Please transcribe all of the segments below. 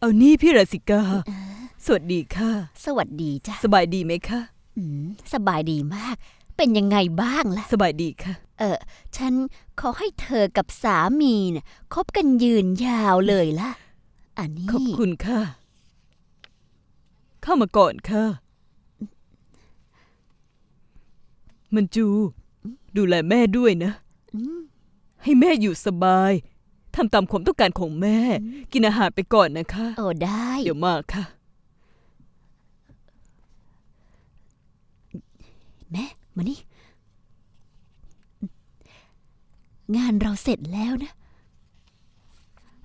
เอานี่พี่ราสิกา สวัสดีค่ะ สวัสดีจ้ะสบายดีไหมคะ อืมสบายดีมาก เป็นยังไงบ้างล่ะ สบายดีค่ะ เออ ฉันขอให้เธอกับสามีเนี่ยคบกันยืนยาวเลยล่ะ อันนี้ ขอบคุณค่ะ เข้ามาก่อนค่ะ มันจู ดูแลแม่ด้วยนะ อืม ให้แม่อยู่สบาย ทำตามความต้องการของแม่ กินอาหารไปก่อนนะคะ โอ้ได้ เดี๋ยวมาค่ะ แม่มานี่ งานเราเสร็จแล้วนะ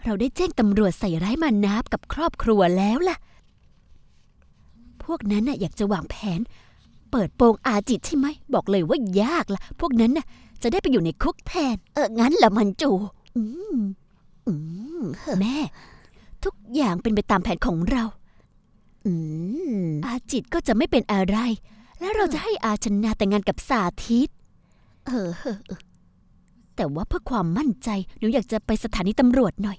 เราได้แจ้งตำรวจใส่ร้ายมานับกับครอบครัวแล้วล่ะ พวกนั้นน่ะอยากจะวางแผน เปิดโปงอาจิตใช่ไหม บอกเลยว่ายากล่ะ พวกนั้นน่ะจะได้ไปอยู่ในคุกแทน เอองั้นละมันจู อืม อืมแม่ ทุกอย่างเป็นไปตามแผนของเรา อืมอาจิตก็จะไม่เป็นอะไร แล้วเราจะให้อาชนาแต่งงานกับสาธิตเออเออเออแต่ว่าเพื่อความมั่นใจหนูอยากจะไปสถานีตำรวจหน่อย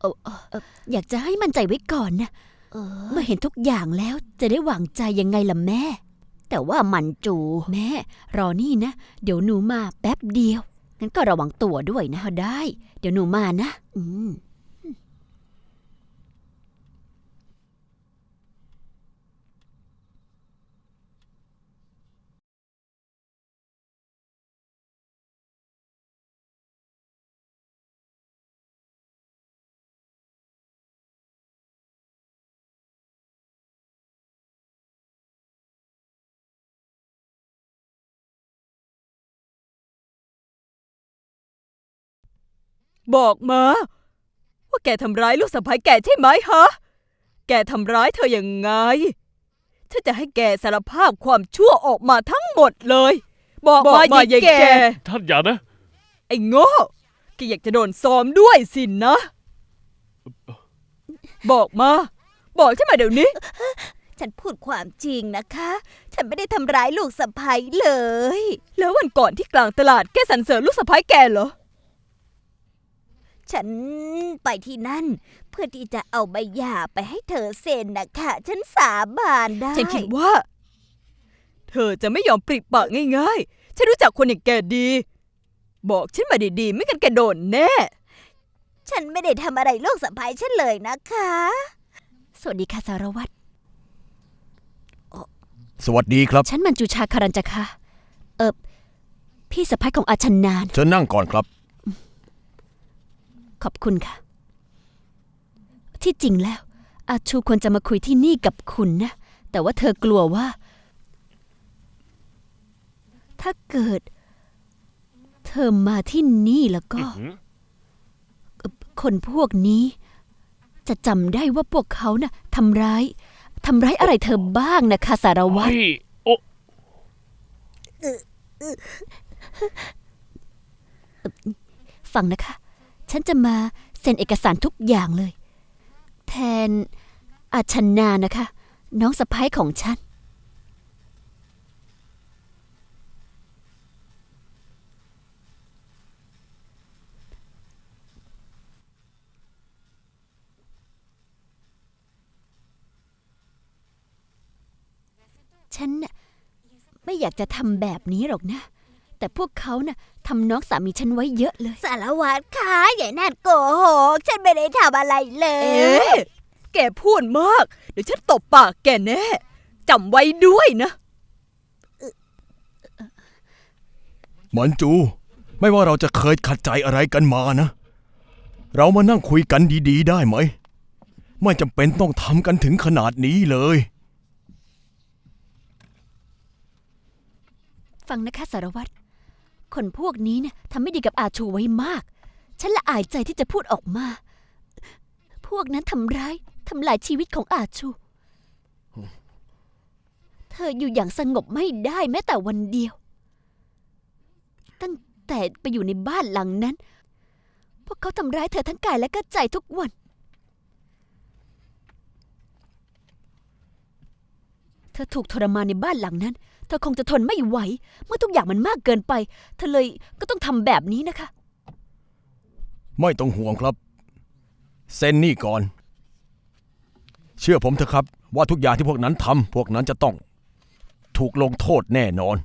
เออเออเอออยากจะให้มั่นใจไว้ก่อนนะเมื่อเห็นทุกอย่างแล้วจะได้วางใจยังไงล่ะแม่ แต่ว่ามันจู แม่ รอนี่นะ เดี๋ยวหนูมาแป๊บเดียว งั้นก็ระวังตัวด้วยนะได้ เดี๋ยวหนูมานะ อืม บอกมา ว่าแกทำร้ายลูกสะใภ้แกใช่ไหมฮะ แกทำร้ายเธอยังไงฉันจะให้แกสารภาพความชั่วออกมาทั้งหมดเลย บอกบอกมามาอย่าอย่าแกแก ท่านอย่านะ ไอ้โง่แกอยากจะโดนซ้อมด้วยสินะ บอกมา บอกฉันมาเดี๋ยวนี้ ฉันพูดความจริงนะคะ ฉันไม่ได้ทำร้ายลูกสะใภ้เลย แล้ววันก่อนที่กลางตลาดแกสรรเสริญลูกสะใภ้แกเหรอ ฉันไปที่นั่น เพื่อที่จะเอาใบหย่าไปให้เธอเซ็นนะคะ ฉันสาบานได้ ฉันคิดว่า เธอจะไม่ยอมปริปากง่ายๆ ฉันรู้จักคนอย่างแกดี บอกฉันมาดีๆ ไม่กันแกโดนแน่ ฉันไม่ได้ทำอะไรลูกสะใภ้ฉันเลยนะคะ สวัสดีค่ะสารวัตร สวัสดีครับ ฉันมันจูชาคารันจคะเออพี่สะพ้ายของอาชนาน เชิญนั่งก่อนครับ ขอบคุณค่ะ ที่จริงแล้ว อาชูควรจะมาคุยที่นี่กับคุณนะ แต่ว่าเธอกลัวว่า ถ้าเกิด เธอมาที่นี่แล้วก็เอ่อคนพวกนี้ จะจำได้ว่าพวกเขาน่ะทำร้ายทำร้ายอะไรเธอบ้างนะคะสารวัตรเฮ้ยโอ้ฟังนะคะ ฉันจะมาเซ็นเอกสารทุกอย่างเลย แทนอาชนานะคะ น้องสะพ้ายของฉัน ฉันน่ะไม่อยากจะทำแบบนี้หรอกนะ แต่พวกเขาน่ะ ทำน้องสามีฉันไว้เยอะเลย สารวัตรคะอย่านั่นโกหกฉันไม่ได้ทำอะไรเลเอ๊ยะแกพูดมาก เดี๋ยวฉันตบปากแกแน่จำไว้ด้วยนะ หมันจู ไม่ว่าเราจะเคยขัดใจอะไรกันมานะ เรามานั่งคุยกันดีๆ ได้ไหม ไม่จำเป็นต้องทำกันถึงขนาดนี้เลย ฟังนะคะสารวัตร คนพวกนี้เนี่ยทำไม่ดีกับอาชูไว้มาก ฉันละอายใจที่จะพูดออกมา พวกนั้นทำร้ายทำลายชีวิตของอาชู เธออยู่อย่างสงบไม่ได้แม้แต่วันเดียว ตั้งแต่ไปอยู่ในบ้านหลังนั้น พวกเขาทำร้ายเธอทั้งกายและก็ใจทุกวัน เธอถูกทรมานในบ้านหลังนั้น เธอคงจะทนไม่ไหว เมื่อทุกอย่างมันมากเกินไป เธอเลยก็ต้องทำแบบนี้นะคะ ไม่ต้องห่วงครับ เซ็นนี่ก่อน เชื่อผมเถอะครับ ว่าทุกอย่างที่พวกนั้นทำพวกนั้นจะต้อง ถูกลงโทษแน่นอน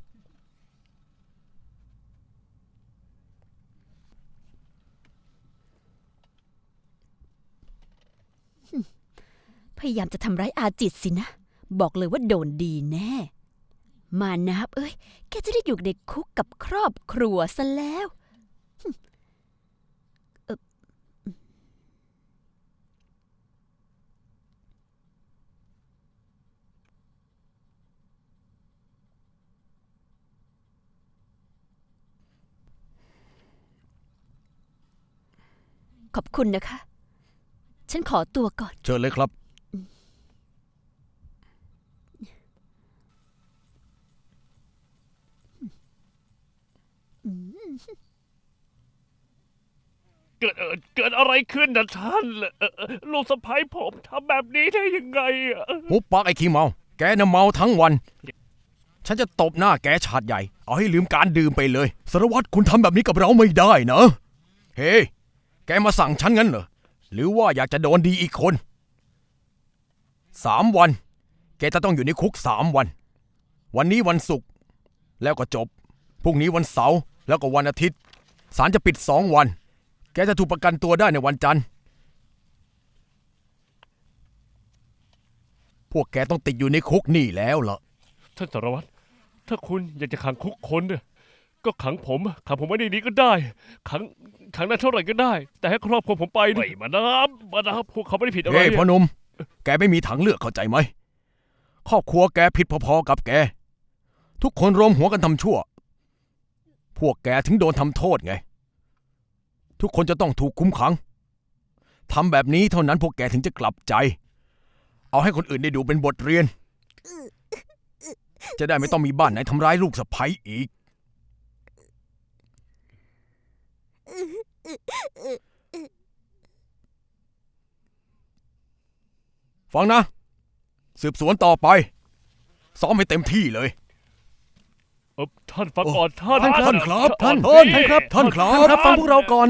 พยายามจะทำร้ายอาจิตสินะ บอกเลยว่าโดนดีแน่ มานับเอ้ย แกจะได้อยู่ในคุกกับครอบครัวซะแล้ว ขอบคุณนะคะ ฉันขอตัวก่อน เชิญเลยครับ เกิดเอ่อเกิดอะไรขึ้นนะท่านเอ่อลูกสะพ้ายผมทำแบบนี้ได้ยังไงอะ หุบปากไอ้ขี้เมา แกน่ะเมาทั้งวัน ฉันจะตบหน้าแกฉาดใหญ่ เอาให้ลืมการดื่มไปเลย สารวัตรคุณทำแบบนี้กับเราไม่ได้นะ เฮ้ แกมาสั่งฉันงั้นเหรอ หรือว่าอยากจะโดนดีอีกคน สามวัน แกจะต้องอยู่ในคุกสามวัน วันนี้วันศุกร์แล้วก็จบ พรุ่งนี้วันเสาร์ แล้วก็วันอาทิตย์ศาลจะปิดสองวัน แกจะถูกประกันตัวได้ในวันจันทร์ พวกแกต้องติดอยู่ในคุกนี่แล้วล่ะ ท่านสารวัตร ถ้าคุณอยากจะขังคุกคนเนี่ยก็ขังผม ขังผมไว้ในนี้ก็ได้ ขังขังได้เท่าไหร่ก็ได้ แต่ให้ครอบครัวผมไปไม่มานับมานับพวกเขาไม่ได้ผิดอะไรเฮ้ยอะพ่อหนุ่มแกไม่มีทางเลือกเข้าใจไหม ครอบครัวแกผิดพอๆกับแก ทุกคนรวมหัวกันทำชั่วพ วกแกถึงโดนทำโทษไง ทุกคนจะต้องถูกคุ้มขังทำแบบนี้เท่านั้นพวกแกถึงจะกลับใจ เอาให้คนอื่นได้ดูเป็นบทเรียน จะได้ไม่ต้องมีบ้านไหนทำร้ายลูกสะใภ้อีก ฟังนะ สืบสวนต่อไป ซ้อมให้เต็มที่เลย เออท่านฟังก่อนท่านท่านครับท่านครับท่านก่อท่านสิครับท่านครับท่านครับฟังพวกเราก่อน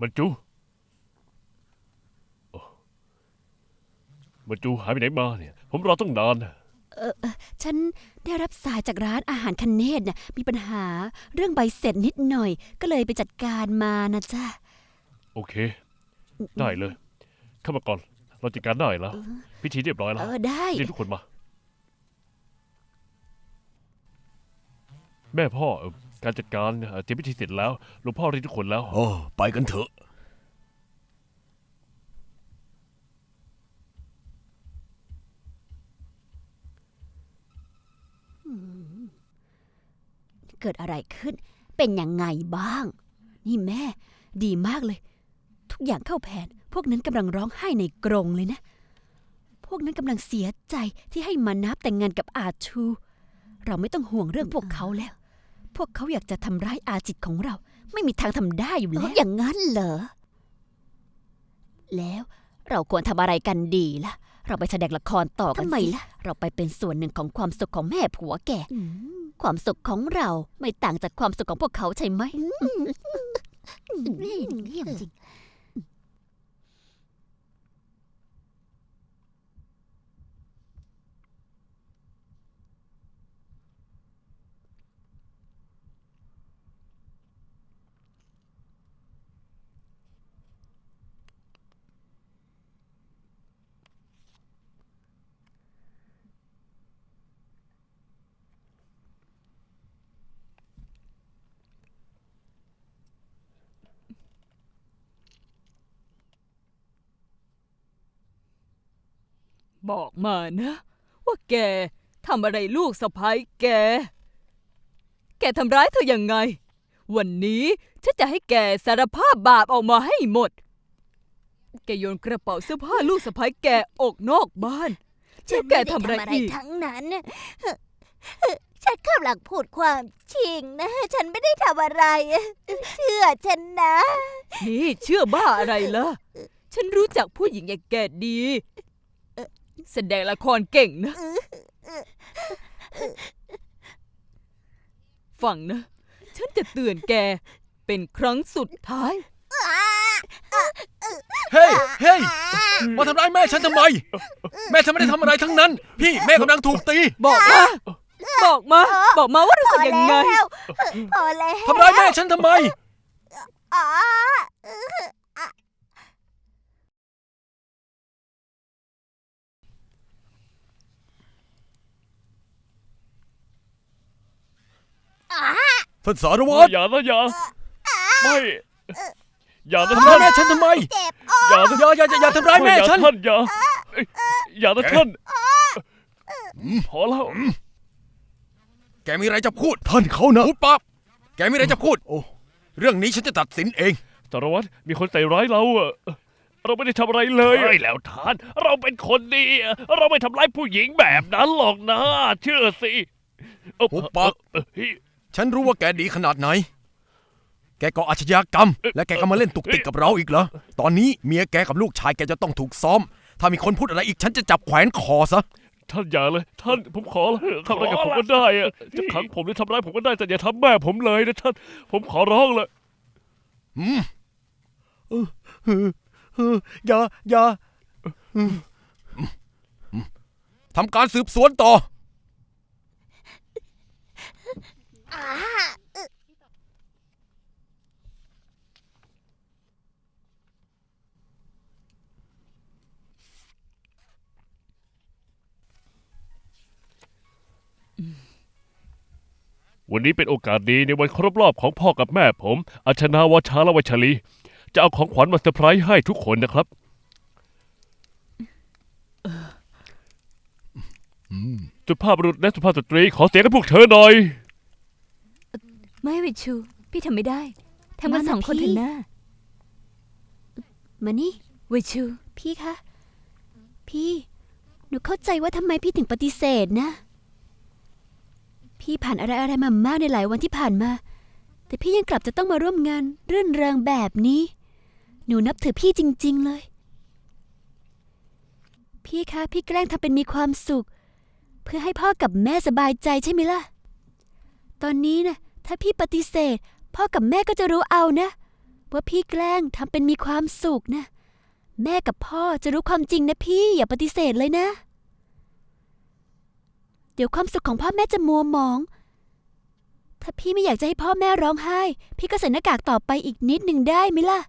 บรรจุโอ้บรรจุหายไปไหนมาเนี่ย ผมรอต้องนานน่ะ ฉันได้รับสายจากร้านอาหารคันเนตน่ะมีปัญหาเรื่องใบเสร็จนิดหน่อย ก็เลยไปจัดการมานะจ๊ะ โอเค ได้เลย เข้ามาก่อน เราจัดการได้แล้ว พิธีเรียบร้อยแล้เอวอได้ เรียกทุกคนมา แม่พ่อเอ่อการจัดการเอ่อเตรียมพิธีเสร็จแล้วหลวงพ่อเรียกทุกคนแล้ว โอ้ ไปกันเถอะ เกิดอะไรขึ้น เป็นยังไงบ้าง นี่แม่ ดีมากเลย ทุกอย่างเข้าแผน พวกนั้นกำลังร้องไห้ในกรงเลยนะ พวกนั้นกำลังเสียใจที่ให้มานับแต่งงานกับอาชู เราไม่ต้องห่วงเรื่องพวกเขาแล้ว พวกเขาอยากจะทำร้ายอาจิตของเรา ไม่มีทางทำได้อยู่แล้วอย่างนั้นเหรอ แล้วเราควรทำอะไรกันดีล่ะ เราไปแสดงละครต่อกันทำไมสิล่ะ เราไปเป็นส่วนหนึ่งของความสุขของแม่ผัวแกความสุขของเราไม่ต่างจากความสุขของพวกเขาใช่ไหมเยี่ยมจริง บอกมานะ ว่าแกทำอะไรลูกสะพ้ยแก แกทำร้ายเธอยังไง วันนี้ฉันจะให้แกสารภาพบาปออกมาให้หมด แกโยนกระเป๋าเสื้อผ้าลูกสะพ้ยแกออกนอกบ้าน ฉัแล้วนแกไม่ได้ทำทำอะไรอะไรอีก ทั้งนั้นน่ะฉันกำลังพูดความจริงนะ ฉันไม่ได้ทำอะไร เชื่อฉันนะ นี่เชื่อบ้าอะไรล่ะ ฉันรู้จักผู้หญิงอย่างแกดี แสดงละครเก่งนะ ฟังนะ ฉันจะเตือนแกเป็นครั้งสุดท้าย เฮ้ย เฮ้ย มาทำร้ายแม่ฉันทำไม แม่ฉันไม่ได้ทำอะไรทั้งนั้น พี่แม่กำลังถูกตี บอกมา บอกมา บอกมาว่ารู้พสึอกยังไงแล้วพอแล้ว ทำร้ายแม่ฉันทำไม อ๋อ ท่านสารวัตรอย่านะอย่าไม่อย่านะทำร้าท่ายนแม่ฉันทำไมเจ็บอย่านะอย่าอย่าอย่าอย่าทำร้ายแม่ฉันท่านอย่าเอ้ยอย่านะท่านพอแล้วแกมีอะไรจะพูด ท่านเขานะพูดปั๊บแกมีอะไรจะพูด โอ้เรื่องนี้ฉันจะตัดสินเอง สารวัตรมีคนใส่ร้ายเราอะเราไม่ได้ทำอะไรเลยใช่แล้วท่าน เราเป็นคนดีอะเราไม่ทำร้ายผู้หญิงแบบนั้นหรอกนะ เชื่อสิเอ้าหุบปากเอ้ยเฮ้ย ฉันรู้ว่าแกดีขนาดไหน แกก่ออาชญากรรม และแกก็มาเล่นตุกติกกับเราอีกเหรอ ตอนนี้เมียแกกับลูกชายแกจะต้องถูกซ้อม ถ้ามีคนพูดอะไรอีกฉันจะจับแขวนคอซะ ท่านอย่าเลย ท่านผมขอละทำอะไรกับผมก็ได้อะจะขังผมหรือทำร้ายผมก็ได้แต่อย่าทำแม่ผมเลยนะท่าน ผมขอร้องเลยอืมอย่าอย่าทำการสืบสวนต่อ วันนี้เป็นโอกาสดีในวันครบรอบของพ่อกับแม่ผม อัชนาวชาและวัชรีจะเอาของขวัญมาเซอร์ไพรส์ให้ทุกคนนะครับ สุภาพบุรุษและสุภาพสตรีขอเสียงกับพวกเธอหน่อย ไม่วิชู พี่ทำไม่ได้ทำกันสองคนเถอะนะมานี่วิชู พี่คะ พี่ หนูเข้าใจว่าทำไมพี่ถึงปฏิเสธนะ พี่ผ่านอะไรอะไรๆมามากในหลายวันที่ผ่านมา แต่พี่ยังกลับจะต้องมาร่วมงานรื่นเริงแบบนี้ หนูนับถือพี่จริง ๆ เลย พี่คะ พี่แกล้งทำเป็นมีความสุข เพื่อให้พ่อกับแม่สบายใจใช่ไหมล่ะ ตอนนี้นะ ถ้าพี่ปฏิเสธ พ่อกับแม่ก็จะรู้เอานะ ว่าพี่แกล้งทำเป็นมีความสุขนะ แม่กับพ่อจะรู้ความจริงนะพี่อย่าปฏิเสธเลยนะ เดี๋ยวความสุขของพ่อแม่จะมัวหมอง ถ้าพี่ไม่อยากจะให้พ่อแม่ร้องไห้ พี่ก็ใส่หน้ากากต่อไปอีกนิดหนึ่งได้ไหมล่ะ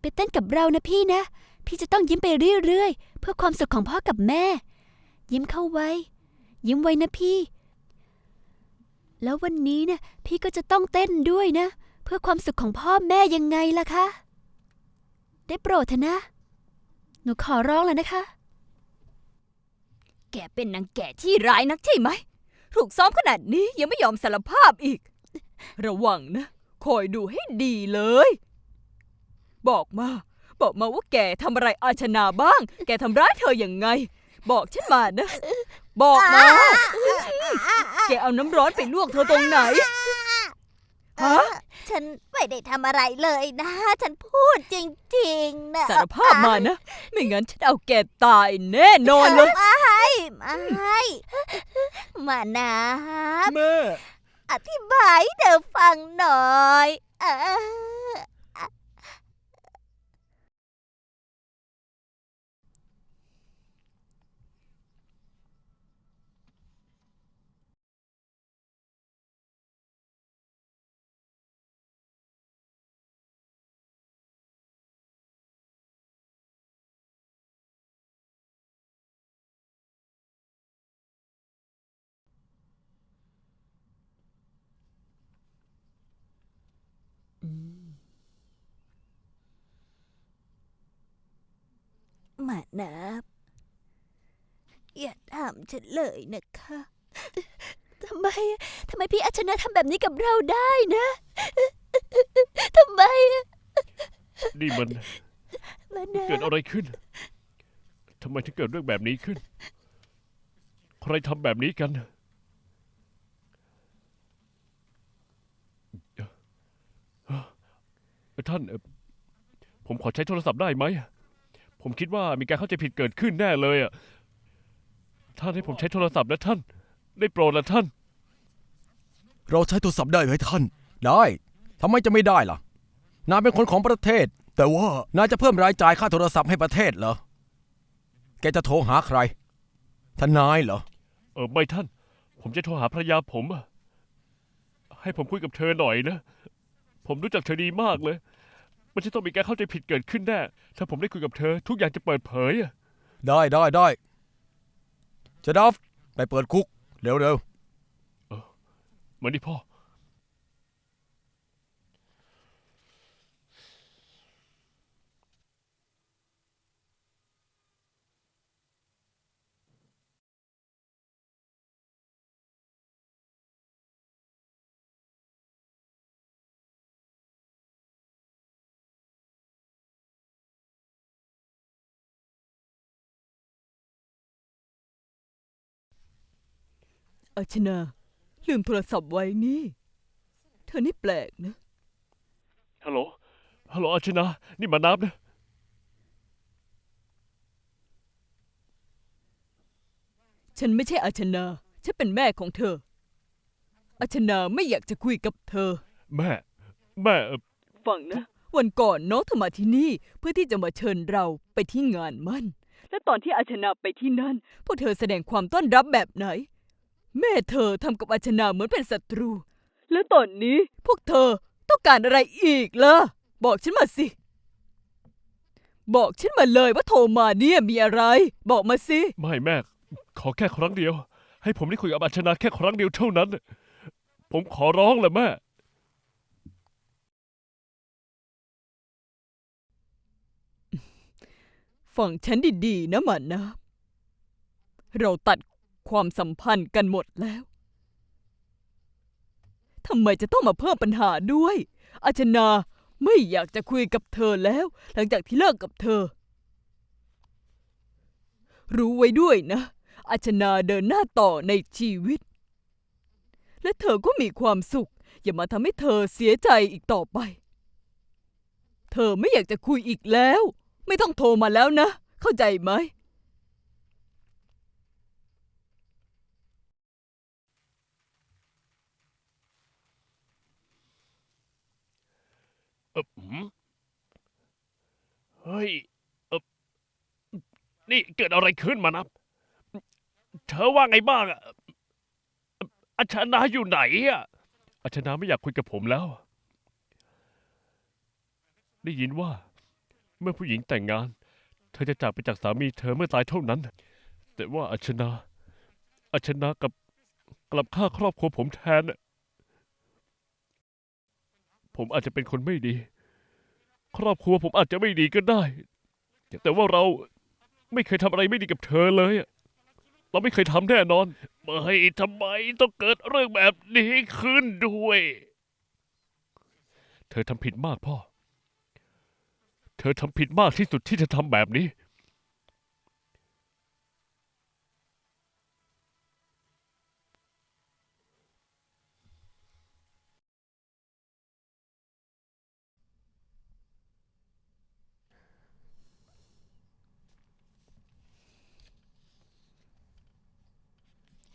ไปเต้นกับเรานะพี่นะ พี่จะต้องยิ้มไปเรื่อยๆเพื่อความสุขของพ่อกับแม่ ยิ้มเข้าไว้ ยิ้มไว้นะพี่ แล้ววันนี้เนี่ยพี่ก็จะต้องเต้นด้วยนะ เพื่อความสุขของพ่อแม่ยังไงล่ะคะ ได้โปรดเถอะนะ หนูขอร้องแล้วนะคะ แกเป็นนางแก่ที่ร้ายนักใช่ไหม ถูกซ้อมขนาดนี้ยังไม่ยอมสารภาพอีก ระวังนะ คอยดูให้ดีเลย บอกมา บอกมาว่าแกทำอะไรอาชนาบ้าง แกทำร้ายเธออย่างไง บอกฉันมานะ บอกมา แกเอาน้ำร้อนไปลวกเธอตรงไหน ฮะ ฉันไม่ได้ทำอะไรเลยนะ ฉันพูดจริงๆนะสารภาพมานะ ไม่งั้นฉันเอาแกตายแน่นอนเลย ไม่ไม่มานะแม่ อธิบายให้เธอฟังหน่อยเออ มานับ อย่าทำฉันเลยนะคะ ทำไม ทำไมพี่อาชนะทำแบบนี้กับเราได้นะ ทำไมนี่มันมานะเกิดอะไรขึ้น ทำไมถึงเกิดเรื่องแบบนี้ขึ้น ใครทำแบบนี้กัน ท่านเอ่อผมขอใช้โทรศัพท์ได้ไหม ผมคิดว่ามีการเข้าใจผิดเกิดขึ้นแน่เลยอะ ท่านให้ผมใช้โทรศัพท์นะท่าน ได้โปรดละท่าน เราใช้โทรศัพท์ได้ไหมท่าน ได้ทำไมจะไม่ได้ล่ะ นายเป็นคนของประเทศ แต่ว่านายจะเพิ่มรายจ่ายค่าโทรศัพท์ให้ประเทศเหรอ แกจะโทรหาใคร ทนายเหรอ เออไม่ท่าน ผมจะโทรหาภรรยาผมอะให้ผมคุยกับเธอหน่อยนะ ผมรู้จักเธอดีมากเลย มันจะต้องมีการเข้าใจผิดเกิดขึ้นแน่ ถ้าผมได้คุยกับเธอ ทุกอย่างจะเปิดเผยอะได้ได้ได้จะดับไปเปิดคุก เร็วเร็ว เหมือนที่พ่อ อาชนา ลืมโทรศัพท์ไว้นี่ เธอนี่แปลกนะ ฮัลโหล ฮัลโหลอาชนะนี่มานับนะ ฉันไม่ใช่อาชนา ฉันเป็นแม่ของเธอ อาชนาไม่อยากจะคุยกับเธอ แม่ แม่เอ่อฟังนะ วันก่อนน้องเธอมาที่นี่เพื่อที่จะมาเชิญเราไปที่งานมั่น และตอนที่อาชนาไปที่นั่น พวกเธอแสดงความต้อนรับแบบไหน แม่เธอทำกับอาชนาเหมือนเป็นศัตรู และตอนนี้พวกเธอต้องการอะไรอีกล่ะ บอกฉันมาสิ บอกฉันมาเลยว่าโทรมาเนี่ยมีอะไร บอกมาสิ ไม่แม่ ขอแค่ครั้งเดียว ให้ผมได้คุยกับอาชนะแค่ครั้งเดียวเท่านั้น ผมขอร้องแหละแม่ ฟังฉันดีๆนะหมันนะ เราตัด ความสัมพันธ์กันหมดแล้วทำไมจะต้องมาเพิ่มปัญหาด้วย อาชนาไม่อยากจะคุยกับเธอแล้ว หลังจากที่เลิกกับเธอ รู้ไว้ด้วยนะ อาชนาเดินหน้าต่อในชีวิต และเธอก็มีความสุข อย่ามาทำให้เธอเสียใจอีกต่อไป เธอไม่อยากจะคุยอีกแล้ว ไม่ต้องโทรมาแล้วนะ เข้าใจไหม เออหืมเฮ้ยเออนี่เกิดอะไรขึ้นมานับ เธอว่าไงบ้างอะอาชนาอยู่ไหนอะอาชนาไม่อยากคุยกับผมแล้ว ได้ยินว่า เมื่อผู้หญิงแต่งงาน เธอจะจากไปจากสามีเธอเมื่อตายเท่านั้น แต่ว่าอาชนาอาชนากับกลับฆ่าครอบครัวผมแทนน่ะ ผมอาจจะเป็นคนไม่ดี ครอบครัวผมอาจจะไม่ดีก็ได้ แต่ว่าเราไม่เคยทำอะไรไม่ดีกับเธอเลยอะเราไม่เคยทำแน่นอน ไม่ทำไมต้องเกิดเรื่องแบบนี้ขึ้นด้วย เธอทำผิดมากพ่อ เธอทำผิดมากที่สุดที่จะทำแบบนี้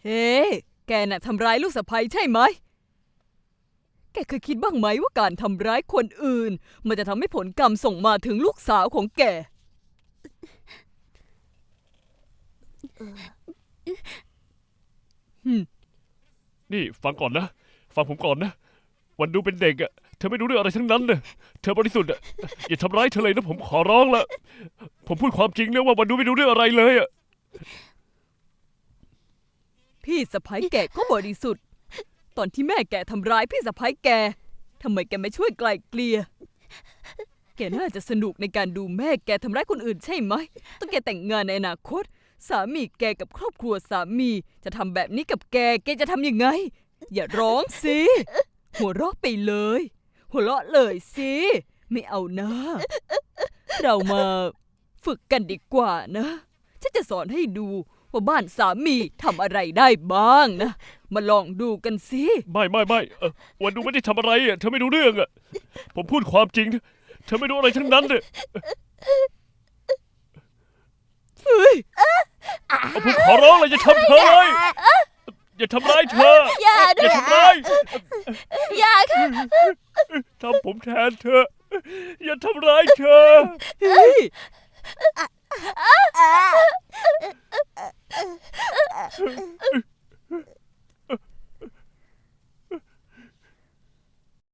เฮ้ แกน่ะทำร้ายลูกสะใภ้ใช่ไหม แกเคยคิดบ้างไหมว่าการทำร้ายคนอื่น มันจะทำให้ผลกรรมส่งมาถึงลูกสาวของแก นี่ฟังก่อนนะ ฟังผมก่อนนะ วันดูเป็นเด็กอะเธอไม่รู้เรื่องอะไรทั้งนั้นเลยเธอบริสุทธิ์อะอย่าทำร้ายเธอเลยนะผมขอร้องละ ผมพูดความจริงนะว่าวันดูไม่รู้เรื่องอะไรเลยอะ พี่สะพ้ายแกก็บริสุทธิ์ ตอนที่แม่แกทำร้ายพี่สะพ้ายแกทำไมแกไม่ช่วยไกลเกลี่ยแกน่าจะสนุกในการดูแม่แกทำร้ายคนอื่นใช่ไหมต้องแกแต่งงานในอนาคต สามีแกกับครอบครัวสามี จะทำแบบนี้กับแก แกจะทำยังไง อย่าร้องสิ หัวเราะไปเลย หัวเราะเลยสิ ไม่เอานะ เรามาฝึกกันดีกว่านะ ฉันจะสอนให้ดู ว่าบ้านสามีทำอะไรได้บ้างนะ มาลองดูกันสิ ไม่ไม่ไม่เออวันดูไม่ได้ทำอะไรอะเธอไม่รู้เรื่องอะผมพูดความจริงเธอไม่รู้อะไรทั้งนั้นเลยเฮ้ยเอาผมขอร้องเลยจะทำเธอเลยอย่าทำร้ายเธอ อย่าอด้วย่ายทำร้ายอย่าค่ะทำผมแทนเธอ อย่าทำร้ายเธอ เฮ้ย 啊啊啊啊啊啊！